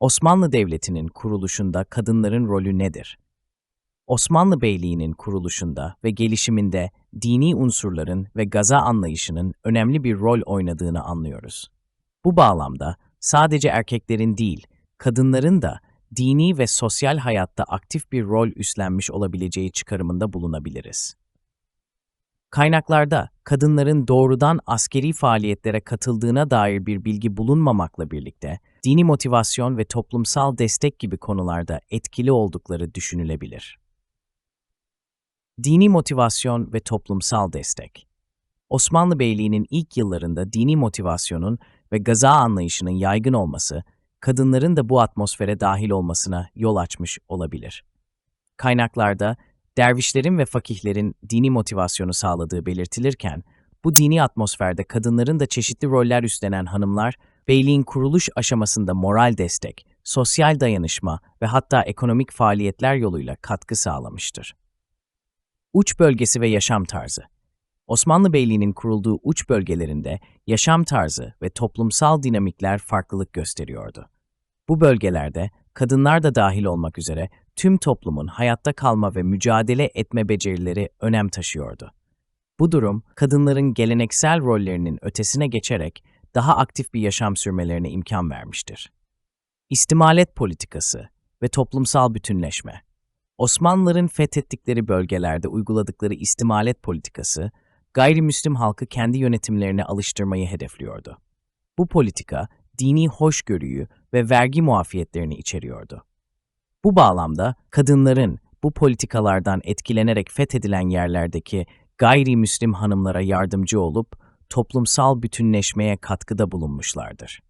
Osmanlı Devleti'nin kuruluşunda kadınların rolü nedir? Osmanlı Beyliği'nin kuruluşunda ve gelişiminde dini unsurların ve gaza anlayışının önemli bir rol oynadığını anlıyoruz. Bu bağlamda sadece erkeklerin değil, kadınların da dini ve sosyal hayatta aktif bir rol üstlenmiş olabileceği çıkarımında bulunabiliriz. Kaynaklarda kadınların doğrudan askeri faaliyetlere katıldığına dair bir bilgi bulunmamakla birlikte, dini motivasyon ve toplumsal destek gibi konularda etkili oldukları düşünülebilir. Dini motivasyon ve toplumsal destek Osmanlı Beyliği'nin ilk yıllarında dini motivasyonun ve gaza anlayışının yaygın olması, kadınların da bu atmosfere dahil olmasına yol açmış olabilir. Kaynaklarda dervişlerin ve fakihlerin dini motivasyonu sağladığı belirtilirken, bu dini atmosferde kadınların da çeşitli roller üstlenen hanımlar, beyliğin kuruluş aşamasında moral destek, sosyal dayanışma ve hatta ekonomik faaliyetler yoluyla katkı sağlamıştır. Uç bölgesi ve yaşam tarzı Osmanlı Beyliği'nin kurulduğu uç bölgelerinde yaşam tarzı ve toplumsal dinamikler farklılık gösteriyordu. Bu bölgelerde kadınlar da dahil olmak üzere tüm toplumun hayatta kalma ve mücadele etme becerileri önem taşıyordu. Bu durum, kadınların geleneksel rollerinin ötesine geçerek daha aktif bir yaşam sürmelerine imkan vermiştir. İstimalet politikası ve toplumsal bütünleşme Osmanlıların fethettikleri bölgelerde uyguladıkları istimalet politikası, gayrimüslim halkı kendi yönetimlerine alıştırmayı hedefliyordu. Bu politika, dini hoşgörüyü ve vergi muafiyetlerini içeriyordu. Bu bağlamda kadınların bu politikalardan etkilenerek fethedilen yerlerdeki gayrimüslim hanımlara yardımcı olup toplumsal bütünleşmeye katkıda bulunmuşlardır.